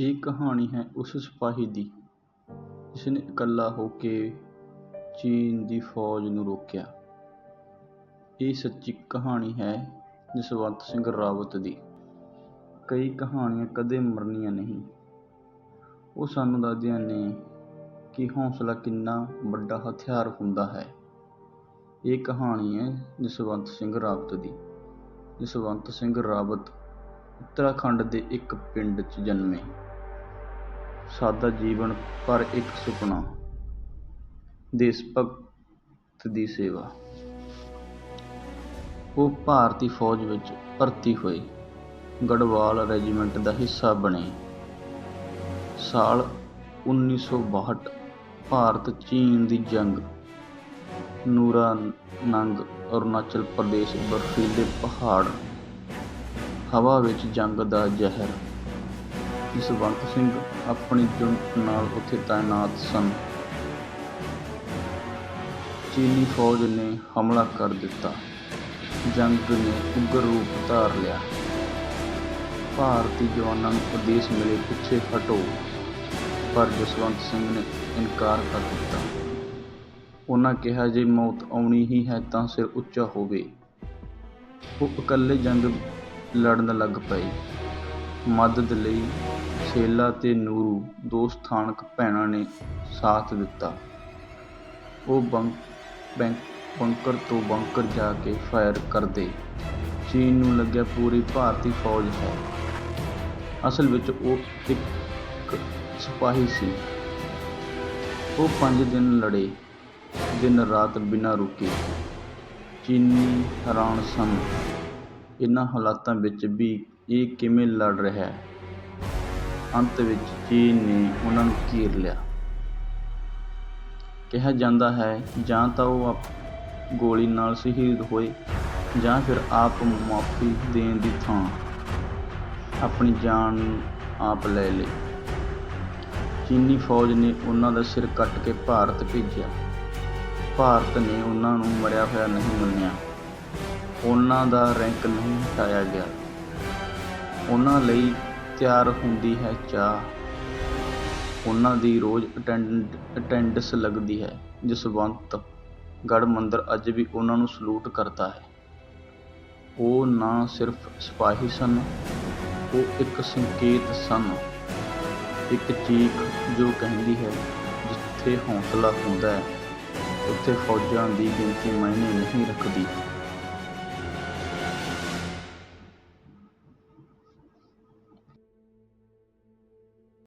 ਇਹ ਕਹਾਣੀ ਹੈ ਉਸ ਸਿਪਾਹੀ ਦੀ, ਜਿਸਨੇ ਇਕੱਲਾ ਹੋ ਕੇ ਚੀਨ ਦੀ ਫ਼ੌਜ ਨੂੰ ਰੋਕਿਆ। ਇਹ ਸੱਚੀ ਕਹਾਣੀ ਹੈ ਜਸਵੰਤ ਸਿੰਘ ਰਾਵਤ ਦੀ। ਕਈ ਕਹਾਣੀਆਂ ਕਦੇ ਮਰਨੀਆਂ ਨਹੀਂ। ਉਹ ਸਾਨੂੰ ਦੱਸਦੀਆਂ ਨੇ ਕਿ ਹੌਸਲਾ ਕਿੰਨਾ ਵੱਡਾ ਹਥਿਆਰ ਹੁੰਦਾ ਹੈ। ਇਹ ਕਹਾਣੀ ਹੈ ਜਸਵੰਤ ਸਿੰਘ ਰਾਵਤ ਦੀ। ਜਸਵੰਤ ਸਿੰਘ ਰਾਵਤ ਉੱਤਰਾਖੰਡ ਦੇ ਇੱਕ ਪਿੰਡ 'ਚ ਜਨਮੇ। ਸਾਦਾ ਜੀਵਨ ਪਰ ਇੱਕ ਸੁਪਨਾ, ਦੇਸ਼ ਭਗਤ ਦੀ ਸੇਵਾ। ਉਹ ਭਾਰਤੀ ਫ਼ੌਜ ਵਿੱਚ ਭਰਤੀ ਹੋਏ। ਗੜਵਾਲ ਰੈਜੀਮੈਂਟ ਦਾ ਹਿੱਸਾ ਬਣੇ। ਸਾਲ ਉੱਨੀ ਸੌ ਬਾਹਠ ਭਾਰਤ ਚੀਨ ਦੀ ਜੰਗ ਨੂਰਾਨੰਗ ਅਰੁਣਾਚਲ ਪ੍ਰਦੇਸ਼ ਬਰਫ਼ੀਲੇ ਪਹਾੜ ਹਵਾ ਵਿੱਚ ਜੰਗ ਦਾ ਜ਼ਹਿਰ ਜਸਵੰਤ ਸਿੰਘ ਆਪਣੀ ਯੂਨਿਟ ਨਾਲ ਉੱਥੇ ਤਾਇਨਾਤ ਸਨ। ਚੀਨੀ ਫ਼ੌਜ ਨੇ ਹਮਲਾ ਕਰ ਦਿੱਤਾ। ਜੰਗ ਨੇ ਉਗਰ ਰੂਪ ਧਾਰ ਲਿਆ। ਭਾਰਤੀ ਜਵਾਨਾਂ ਨੂੰ ਆਦੇਸ਼ ਮਿਲੇ ਪਿੱਛੇ ਹਟੋ, ਪਰ ਜਸਵੰਤ ਸਿੰਘ ਨੇ ਇਨਕਾਰ ਕਰ ਦਿੱਤਾ। ਉਹਨਾਂ ਕਿਹਾ, ਜੇ ਮੌਤ ਆਉਣੀ ਹੀ ਹੈ ਤਾਂ ਸਿਰ ਉੱਚਾ ਹੋਵੇ। ਉਹ ਇਕੱਲੇ ਜੰਗ ਲੜਨ ਲੱਗ ਪਏ। ਮਦਦ ਲਈ ਸ਼ੇਲਾ ਤੇ ਨੂਰੂ ਦੋ ਸਥਾਨਕ ਭੈਣਾਂ ਨੇ ਸਾਥ ਦਿੱਤਾ। ਉਹ ਬੰਕ ਬੰਕਰ ਤੋਂ ਬੰਕਰ ਜਾ ਕੇ ਫਾਇਰ ਕਰਦੇ। ਚੀਨ ਨੂੰ ਲੱਗਿਆ ਪੂਰੀ ਭਾਰਤੀ ਫ਼ੌਜ ਹੈ। ਅਸਲ ਵਿੱਚ ਉਹ ਇੱਕ ਸਿਪਾਹੀ ਸੀ। ਉਹ ਪੰਜ ਦਿਨ ਲੜੇ, ਦਿਨ ਰਾਤ ਬਿਨਾਂ ਰੁਕੇ। ਚੀਨੀ ਹੈਰਾਨ ਸਨ, ਇਨ੍ਹਾਂ ਹਾਲਾਤਾਂ ਵਿੱਚ ਵੀ ਇਹ ਕਿਵੇਂ ਲੜ ਰਿਹਾ ਹੈ। ਅੰਤ ਵਿੱਚ ਚੀਨ ਨੇ ਉਹਨਾਂ ਨੂੰ ਘੇਰ ਲਿਆ। ਕਿਹਾ ਜਾਂਦਾ ਹੈ, ਜਾਂ ਤਾਂ ਉਹ ਗੋਲੀ ਨਾਲ ਸ਼ਹੀਦ ਹੋਏ, ਜਾਂ ਫਿਰ ਆਪ ਮੁਆਫ਼ੀ ਦੇਣ ਦੀ ਥਾਂ ਆਪਣੀ ਜਾਨ ਆਪ ਲੈ ਲਈ। ਚੀਨੀ ਫ਼ੌਜ ਨੇ ਉਹਨਾਂ ਦਾ ਸਿਰ ਕੱਟ ਕੇ ਭਾਰਤ ਭੇਜਿਆ। ਭਾਰਤ ਨੇ ਉਹਨਾਂ ਨੂੰ ਮਰਿਆ ਹੋਇਆ ਨਹੀਂ ਮੰਨਿਆ। ਉਹਨਾਂ ਦਾ ਰੈਂਕ ਨਹੀਂ ਹਟਾਇਆ ਗਿਆ। ਉਹਨਾਂ ਲਈ ਤਿਆਰ ਹੁੰਦੀ ਹੈ ਚਾਹ। ਉਹਨਾਂ ਦੀ ਰੋਜ਼ ਅਟੈਂਡੈਂਸ ਲੱਗਦੀ ਹੈ। ਜਸਵੰਤ ਗੜ੍ਹ ਮੰਦਰ ਅੱਜ ਵੀ ਉਹਨਾਂ ਨੂੰ ਸਲੂਟ ਕਰਦਾ ਹੈ। ਉਹ ਨਾ ਸਿਰਫ਼ ਸਿਪਾਹੀ ਸਨ, ਉਹ ਇੱਕ ਸੰਕੇਤ ਸਨ, ਇੱਕ ਚੀਖ਼ ਜੋ ਕਹਿੰਦੀ ਹੈ ਜਿੱਥੇ ਹੌਸਲਾ ਹੁੰਦਾ ਹੈ ਉੱਥੇ ਫ਼ੌਜਾਂ ਦੀ ਗਿਣਤੀ ਮਾਇਨੇ ਨਹੀਂ ਰੱਖਦੀ।